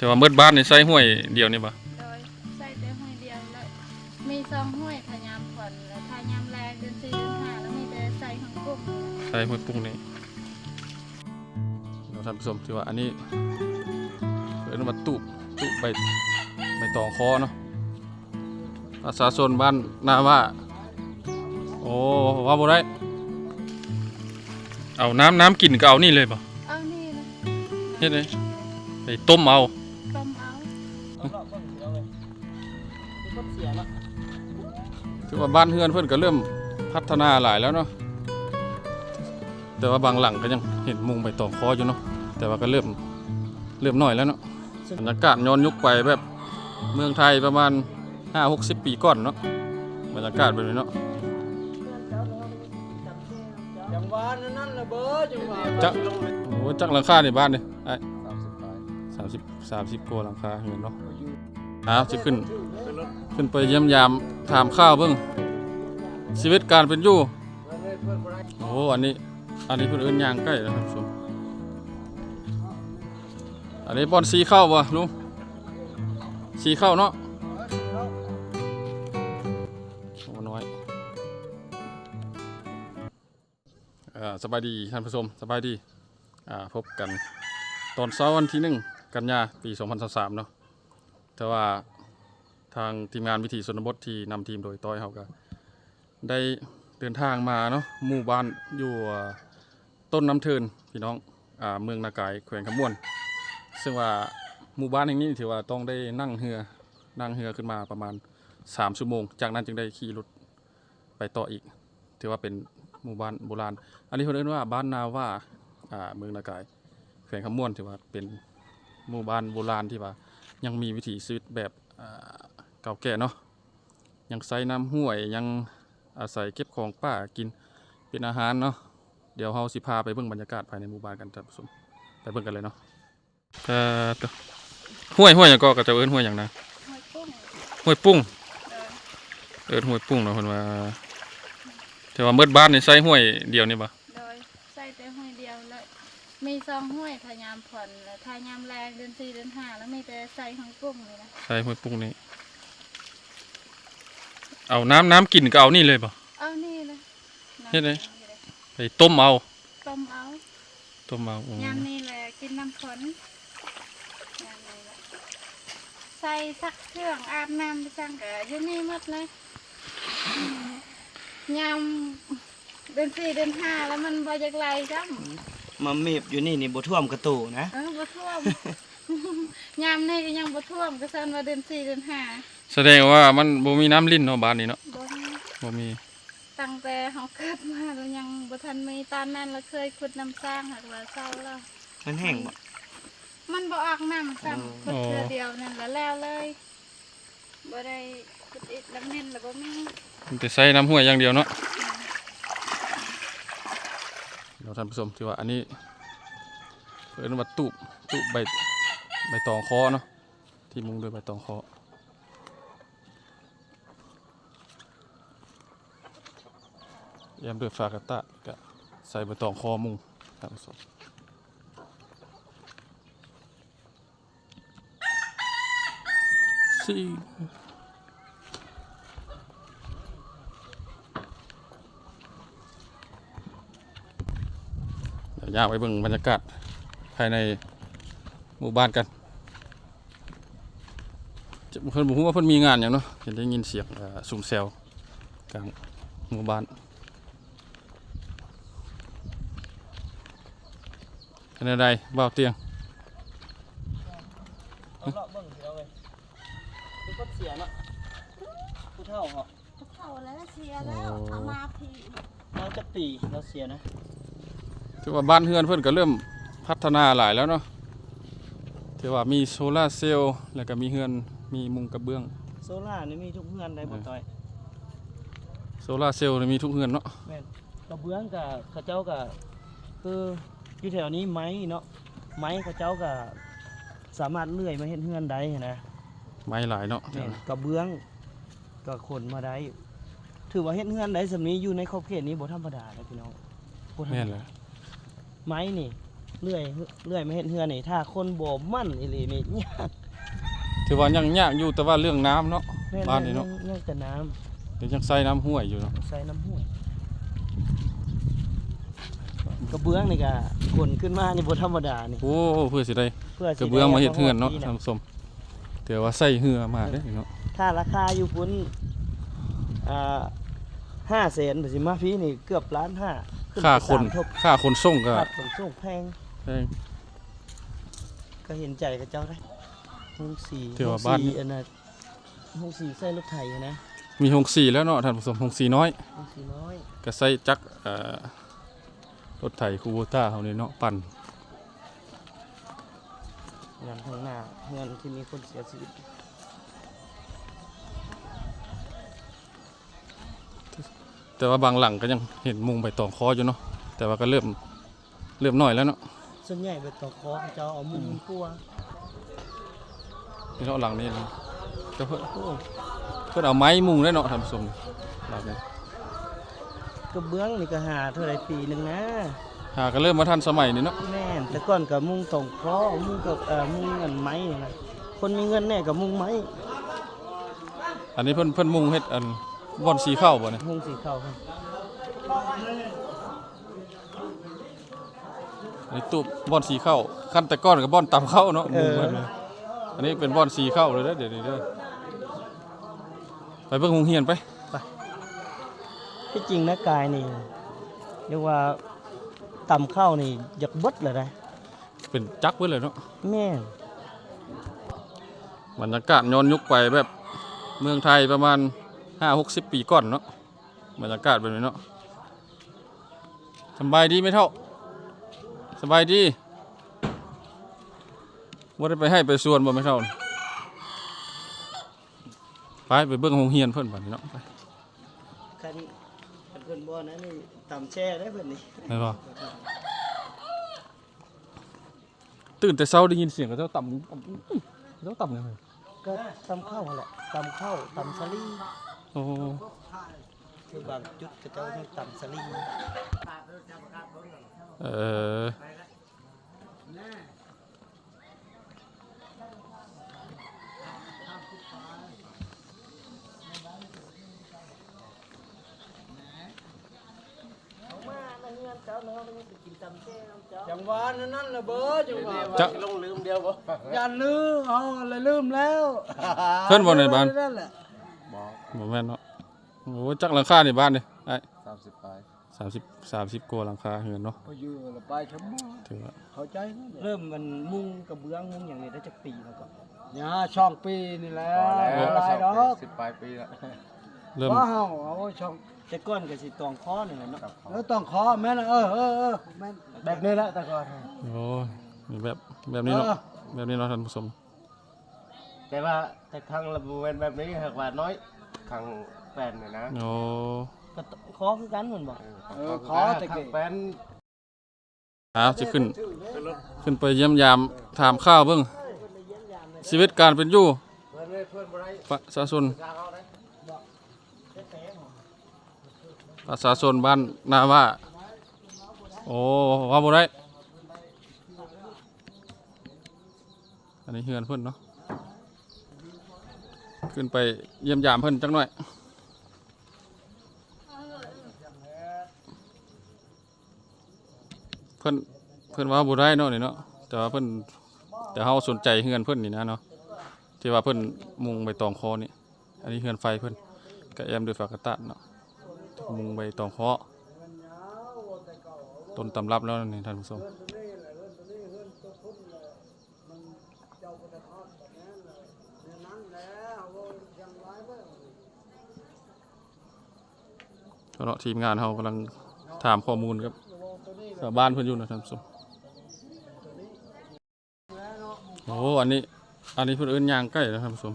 แต่ว่าเบิดบ้านนี่ใส่ห้วยเดียวนี่บ่โดยใส่แต่ห้อยเดียวเลยมีซองห้วยทายามผ่อนและทายามแรงเดือนสี่เดือนห้าแล้วมีแต่ใส่ของกุ้งใส่ห้วยปุ้งนี่เราท่านผู้ชมที่ว่าอันนี้เอิ้นว่าตูบตูบใบใบตองคอเนาะภาษาชนบ้านนาว่า โอ้ว่าบ่ได้ เอาน้ำน้ำกินก็เอานี่เลยบ่เอานี่นะเฮ็ดเลยไปต้มเอาต้มเอา ถือว่าบ้านเฮือนเพิ่นก็เริ่มพัฒนาหลายแล้วเนาะแต่ว่าบางหลังก็ยังเห็นมุงใบตองคออยู่เนาะแต่ว่าก็เริ่มเริ่มน้อยแล้วเนาะบรรยากาศย้อนยุคไปแบบเมืองไทยประมาณ 5-60 ปีก่อนเนาะบรรยากาศแบบนี้เนาะจังหวะนั้นๆละเบ้อจังหวะจักโอ้โหจักหลังคาในบ้านนี่ไอ้สามสิบสามสิบกว่าหลังคาเห็นเนาะ อ้าวจะขึ้น ขึ้นไปเยี่ยมยามถามข้าวเบิ่งชีวิตการเป็นอยู่ โอ้โหอันนี้ อันนี้เพิ่นเอินยางใกล้นะครับผู้ชมอันนี้บอนสีเข้าวบ่ลุงสีเข้าวเนาะน้อยสบายดีท่านผู้ชมสบายดีอ่าพบกันตอนเช้าวันที่หนึ่งกันยาปี 2023 เนาะ แต่ว่าทางทีมงานวิถีชนบทที่นำทีมโดยต้อยเขาก็ได้เดินทางมาเนาะหมู่บ้านอยู่ต้นน้ำเทินพี่น้องอ่าเมืองนากายแขวงขมวน ซึ่งว่าหมู่บ้านแห่งนี้ถือว่าต้องได้นั่งเรือนั่งเรือขึ้นมาประมาณ3ชั่วโมง จากนั้นจึงได้ขี่รถไปต่ออีก ถือว่าเป็นหมู่บ้านโบราณ อันนี้เขาเรียกว่าบ้านนาว่าอ่าเมืองนากายแขวงขมวนถือว่าเป็นหมู่บ้านโบราณที่ว่า ยังมีวิถีชีวิตแบบเก่าแก่เนาะยังใช้น้ำห้วยยังอาศัยเก็บของป่ากินเป็นอาหารเนาะเดี๋ยวเราสิพาไปเบิ่งบรรยากาศภายในหมู่บ้านกันท่านผู้ชมไปเบิ่งกันเลยเนาะห้วยห้วยยังก็ก็จะเอิ้นห้วยหยังนะห้อยกุ้งห้วยปุ้งเอิ้นห้วยปุ้งเนาะเพิ่นว่าแต่ว่าเบิดบ้านนี่ใช้ห้วยเดียวนี่บ่โดยใส่แต่ห้อยเดียวเลย มีซองห้วยทายามผ่อนและทายามแรงเดือนสี่เดือนห้าแล้วมีแต่ใส่ของกุ้งเลยนะใช้ห้วยปุ้งนี่เอาน้ำน้ำกินก็เอานี่เลยบ่เอานี่นะเฮ็ดเลย ไปต้มเอาต้มเอาต้มเอาอืมยามนี้แหละกินน้ำฝนยามนี้แหละใส่สักเครื่องอาบน้ำไปสั่งกะอยู่นี่หมดเลยยามเดือนสี่เดือนห้าแล้วมันบ่จากไรจ้ มาเมฟอยู่นี่นี่บ่ท่วมกระตูนะำเออบ่ท่วมยามนี้ก็ยังบ่ท่วมก็ซั่นว่าเดือนสี่เดือนห้าแสดงว่ามันบ่มีน้ำลิ้นเนาะบ้านนี้เนาะบ่มีบ่มีตั้งแต่เฮาเกิดมาแล้วยังบ่ทันมีตอนนั้นเราเคยขุดน้ำสร้างหักว่าเศร้าแล้วมันแห้งบ่มันบ่ออกน้ำซ้ำขุดเทื่อเดียวนั่นแล้วแล้วเลยบ่ได้ขุดอีกแล้วเน้นแล้วบ่มีมันจะใช้น้ำห้วยอย่างเดียวเนาะ เราท่านผู้ชมที่ว่าอันนี้เอิ้นว่าตูบตูบใบใบตองคอเนาะที่มุงด้วยใบตองคอแยมด้วยฟากาตะก็ใส่ใบตองคอมุงท่านผู้ชมสี่ ยวย่างไปเบิ่งบรรยากาศภายในหมู่บ้านกันจะเพิ่นบอกว่าเพิ่นมีงานอย่างเนาะเห็นได้ยินเสียงเอ่อสุ่มแซวกลางหมู่บ้านเป็นอะไรบ่าวเตียงเอาเลาะเบิ่งสิเอาเว้ยคือก็เสียเนาะผู้เฒ่าเหรอเฒ่าแล้วเสียแล้วเอามาพี่เราจะปีเราเสียนะ ถือว่าบ้านเฮือนเพิ่นก็เริ่มพัฒนาหลายแล้วเนาะถือว่ามีโซลาร์เซลล์แล้วก็มีเฮือนมีมุงกระเบื้อง โซล่านี่มีทุกเฮือนได้บ่ต้อยโซลาร์เซลล์นี่มีทุกเฮือนเนาะแม่นกระเบื้องกับเขาเจ้าก็คืออยู่แถวนี้ไม้เนาะไม้เขาเจ้าก็สามารถเลื่อยมาเฮ็ดเฮือนได้นะไม้หลายเนาะแม่นกระเบื้องก็ขนมาได้ ถือว่าเฮ็ดเฮือนได้สำนี้อยู่ในขอบเขตนี้บ่ธรรมดาเลยพี่น้องบ่ธรรมแม่นดา เลย ไม้นี่เลื่อยเลื่อยมาเฮ็ดเฮือนนี่ถ้าคนบ่มั่นอีหลีนี่ยากถือว่ายังยากอยู่แต่ว่าเรื่องน้ำเนาะแม่นบ้านนี่เนาะยังยังแต่น้ำเดี๋ยวยังใส่น้ำห้วยอยู่เนาะใส่น้ำห้วยกระเบื้องนี่ก็ขนขึ้นมานี่บ่ธรรมดานี่โอ้เพื่อสิได้เพื่อกสิระเบื้องมาเฮ็ดเฮือนเนาะได้ท่านผู้ชมถือว่าใส่เหือมาเด้อเนาะถ้าราคาอยู่พุ่นอ่า ห้าแสนสิมาพี่นี่เกือบล้านห้าขึ้ไปค่าคนสามทบค่าคนส่งก็ค่าขนส่งแพงแพง ก็เห็นใจกับเจ้าได้ห้องสี่ถือว่าห้งบ้าน สี่อันน่ะห้องสี่ใส่รถไถอะนะมีหงสีแล้วเนาะท่านผู้ชมหงสีน้อย ห้องสี่น้อยก็ใส่จักรเอ่อรถไถคูโบต้าเฮานี่เนาะปั่นงานข้างหน้าเงินที่มีคนเสียชีวิต แต่ว่าบางหลังก็ยังเห็นมุงใบตองคออยู่เนาะแต่ว่าก็เริ่มเริ่มน้อยแล้วเนาะส่วนใหญ่ไปต่อคอเขาเจ้าเอามุมกลัวนี่เนาะหลังนี้นะก็เพิ่นโอ้เพิ่นเอาไม้มุงได้เนาะท่านผู้ชมหลังนี้กระเบื้องนี่ก็หาเท่าไรปีหนึ่งนะหาก็เริ่มมาทันสมัยนี่เนาะแม่นแต่ก่อนกับมุงตองคอมุงกับเอ่อมุงเงินไม้นี่นะคนมีเงินแน่กับมุงไม้อันนี้เพิ่นเพิ่นมุงเฮ็ดอัน บ่อนสีข้าวบ่เนี่ยมุงสีขาวครับอันนี้ตู้บ่อนสีข้าวขั้นแต่ก้อนกับบ่อนตำข้าวเนาะมุงเพิ่นเลยอันนี้เป็นบ่อนสีข้าวเลยเด้อเดี๋ยวนี้เด้อไปเบิ่งโรงเรียนไปที่จริงนะกายนี่เรียกว่าต่ำเข้านี่อยากเบดเลยนะเป็นจักรไว้เลยเนาะแม่นบรรยากาศย้อนยุคไปแบบเมืองไทยประมาณ 5 60ปีก่อนเนาะบรรยากาศแบบนี้เนาะสำบายดีไหมเท่าสบายดีว่าได้ไปให้ไปส่วนบ่ไหม่เท่าไปไปเบิ่งโรงเรียนเพิ่นบัดนี้เนาะไปคันคันเพิ่นบ่นะนี่ต่ำแช่ได้เพิ่นนี่ได้บ่ตื่นแต่เช้าได้ยินเสียงเขาเจ้าต่ำเขาเจ้าต่ำยังไงก็ต่ำเข้าหั่นแหละต่ำเข้าต่ำสลี โอ้คือบางจุดก็เจ้ายังต่ำสลีเออมาในเฮือนเจ้าเนาะก็ยังไปกินต่ำแช่น้ำเจ้าจังหวะนั้นนั่นละเบอจังหวะจะลงลืมเดียวบ่อย่าลืมเอาอะไรลืมแล้ว เพิ่นบ่ในบ้านนั่นแหละ บ่แม่นเนาะโอ้จักหลังคาในบ้านนี่ไอ้สามสิบปลายสามสิบสามสิบกว่าหลังคาเหือนเนาะพออยู่ละไปทั้งหมดถือว่าเข้าใจนั่นแหละเริ่มมันมุงกระเบื้องมุงอย่างนี้ได้จักปีแล้วก็เนี่ยช่องปีนี่แหละอะไรดอกสิบปลายปีแล้วเริ่มว้าวเอาช่องแต่ก่อนก็สิตองคอนี่แหละเนาะแล้วต้องขอแม่นเออเออเออแม่นแบบนี้แหละแต่ก่อนโอ้ยมีแบบแบบนี้เนาะแบบนี้เนาะท่านผู้ชมแต่ว่าแต่ครั้งละบเวนแบบนี้หากว่าน้อย ครั้งแฟนเนี่ยนะโอ้ก็ตคอคือกันเหมือนบ่เออขอแต่ครั้เก่งแฟนอ้าวจะขึ้น ขึ้นไปเยี่ยมยามถามข้าวเบิ่งชีวิตการเป็นอยู่เพื่อนไม่เพื่อนบ่ได้ประชาชนทางเขาได้ประชาชนบ้านนาว่าโอ้ว่าบ่ได้อันนี้เฮือนเพิ่นเนาะ ขึ้นไปเยี่ยมยามเพิ่นจักหน่อยเพิ่นเพิ่นว่าบ่ได้เนาะนี่เนาะแต่ว่าเพิ่นแต่เฮาสนใจเฮือนเพิ่นนี่นะเนาะที่ว่าเพิ่นมุงใบตองคอนี่อันนี้เฮือนไฟเพิ่นก็แอมด้วยฝากระตะเนาะมุงใบตองคอต้นตำรับแล้วนี่ท่านผู้ชม เนาะทีมงานเฮากำลังถามข้อมูลครับชาวบ้านเพิ่อนอยู่นะท่านผู้ชมโอ้อันนี้อันนี้เพิ่อนเอิ้นยางไก่นะท่านผู้ชม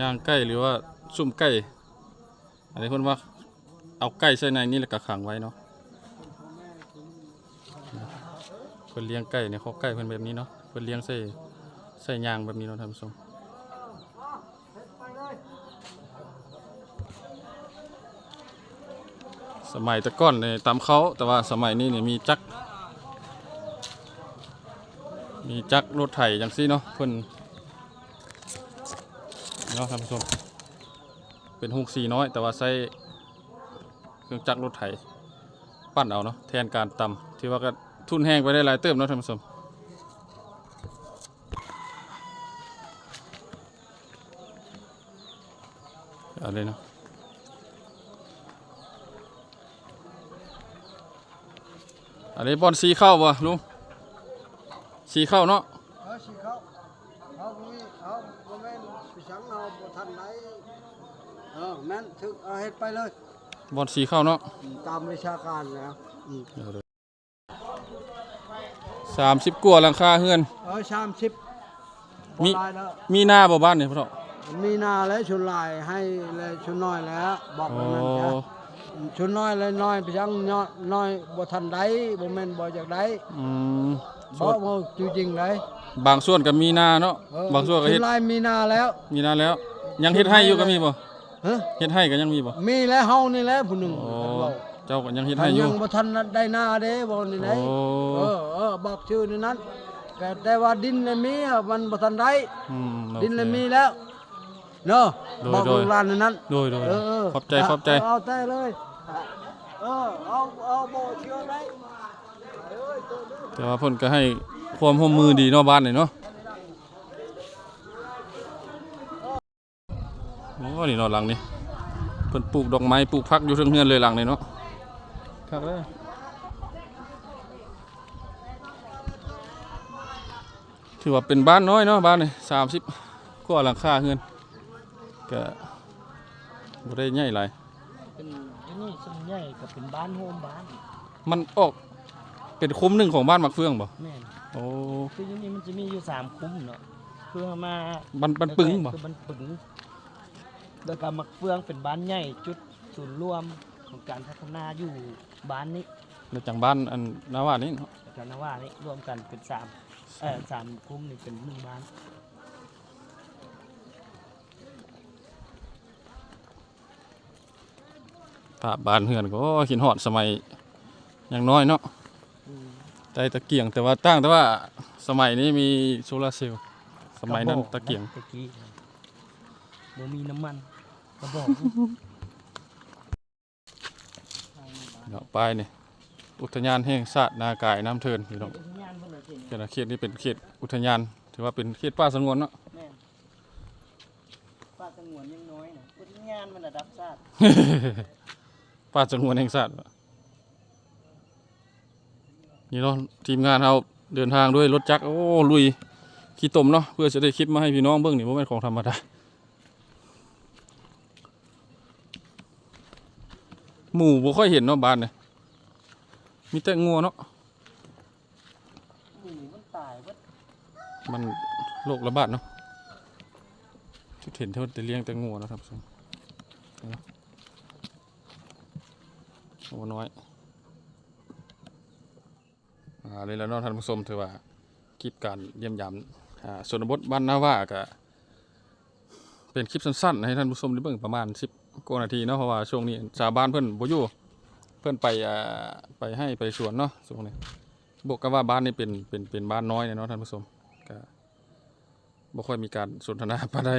ยางไก่หรือว่าซุ่มไก่อันนี้เพิ่อนว่าเอาไก่ใส่ในนี่แล้วก็ขังไว้เนาะเพิ่อนเลี้ยงไก่ในคอกไก่เพิ่อนแบบนี้เนาะเพิ่อนเลี้ยงใส่ใส่ยางแบบนี้เนาะท่านผู้ชม สมัยแต่ก่อนเนี่ยตามเขาแต่ว่าสมัยนี้เนี่ยมีจักรมีจักรรถไถจังซี่เนาะเพิ่นเนาะท่านผู้ชมเป็นฮุกสีน้อย แต่ว่าใช้เครื่องจักรรถไถปั้นเอาเนาะแทนการตำที่ว่าก็ทุนแห้งไปได้หลายเติมเนาะท่านผู้ชมเอาเลยเนาะ อันนี้บอลสีเข้าบ่ลุงสีเข้าเนาะเออสิเขาเขาบ่มีเขาบ่แม่นไปสังเอาบ่ทันไหนเออแม่นถึกเอาเฮ็ดไปเลยบอลสีเข้าเนาะตามวิชาการแล้วอืมสามสิบกว่าหลังคาเฮือนเออ30มีบ่หลายแล้วมีหน้าบ่บ้านเนี่ยพ่อมีนาและชุนลายให้เลยชุนน้อยแล้วบอกโอ้ว่านั่นะ ชุนน้อยเลยน้อยไปจังน้อยน้อยบ่ทันได้บ่แม่นบ่อยากได้อืมเพราะว่าจริงๆเลยบางส่วนก็มีหน้าเนาะเออบางส่วนก็ชุเฮ็ดนลายมีนาแล้ว มีหน้าแล้ว ยังเฮ็ดให้อยู่ก็มีบ่ฮะเฮ็ดให้ก็ยังมีบ่มีแล้วเฮานี่แหละผู้หนึงโอ้กันเว้าเจ้าก็ยังเฮ็ดถ้าให้อยัยู่งบ่ทันได้หน้าเด้บ่นี่ไหนโอ้เออเออบอกชื่อนี่นั้นก็แต่ว่าดินน่ะมีอะมันบ่ทันได้อืมโอเคดินน่ะมีแล้ว เนาะโดยบอกโดย ลูกหลานนี่นั้น โดยโดยเออเออขอบใจขอบใจ เเอาแต่เลย เออ เอา เอาบ่เชื่อได้เอ้ยตัวนี้แต่ว่าเพิ่นก็ให้ความร่วมมือดีเนาะบ้านนี่เนาะโอ้นี่เนาะหลังนี้เพิ่นปลูกดอกไม้ปลูกผักอยู่เทิงเฮือนเลยหลังนี้เนาะครับเด้อถือว่าเป็นบ้านน้อยเนาะบ้านนี่30กว่าหลังคาเฮือน ก็บ่ได้ใหญ่หลายเป็นที่นี่ส่วนใหญ่ก็เป็นบ้านโฮมบ้านมันออกเป็นคุ้มหนึ่งของบ้านมักเฟืองบ่แม่นโอ้คือที่นี่มันจะมีอยู่สามคุ้มเนาะคือเอามาบันบันปึงบ่คือมันปึงแล้วก็มักเฟืองเป็นบ้านใหญ่จุดศูนย์รวมของการพัฒนาอยู่บ้านนี้แล้วจังบ้านอันนาวานี่เนาะกันนะว่านี่รวมกันเป็นสามเออสามคุ้มนี่เป็นหนึ่งบ้าน ภาพบ้านเฮือนก็ขินฮอดสมัยยังน้อยเนาะอืมได้ตะเกียงแต่ว่าตั้งแต่ว่าสมัยนี้มีโซลาร์เซลล์สมัยนั้นตะเกียงตะกี้บ่มีน้ำมันกระบอกเนาะไปนี่อุทยานแห่งชาตินากายน้ำเทินพี่น้องงานเพิ่นเลยสิเขตเขตนี้เป็นเขตอุทยาน ถือว่าเป็นเขตป่าสงวนเนาะแม่นป่าสงวนยังน้อยนะอุทยานมันระดับชาติ ป่าสงวนแห่งชาตินี่เนาะทีมงานเราเดินทางด้วยรถจักรโอ้ลุยขี้ตมเนาะเพื่อจะได้คลิปมาให้พี่น้องเบิ่งนี่บ่แม่นของธรรมดาหมู่บ่ค่อยเห็นเนาะบ้านนี่มีแต่งัวเนาะหมูมันตายเบิดมันโรคระบาดเนาะที่เห็นเท่าแต่เลี้ยงแต่งัวเนาะครับผู้ชมเนาะ โอ้น้อยอ่าเลยแล้วเนาะท่านผู้ชมถือว่าคลิปการเยี่ยมยามอ่าชนบทบ้านนาว่าก็เป็นคลิปสั้นๆ ให้ท่านผู้ชมได้เบิ่งประมาณ10กว่านาทีเนาะเพราะว่าช่วงนี้ชาวบ้านเพิ่อนบ่อยู่เพิ่อนไปอ่าไปให้ไปสวนเนาะช่วงนี้บอกกันว่าบ้านนี้เป็นเป็นเป็นบ้านน้อยเนี่ยเนาะท่านผู้ชมก็บ่ค่อยมีการสนทนาปานใด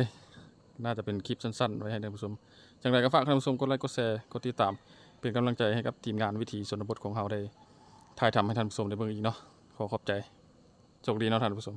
น่าจะเป็นคลิปสั้นๆ ไว้ให้ท่านผู้ชม จังไรก็ฝากท่านผู้ชมกดไลค์ กดแชร์ กดติดตาม เป็นกำลังใจให้กับทีมงานวิถีชนบทของเราได้ถ่ายทำให้ท่านผู้ชมได้เบิ่งอีกเนาะขอขอบใจโชคดีเนาะท่านผู้ชม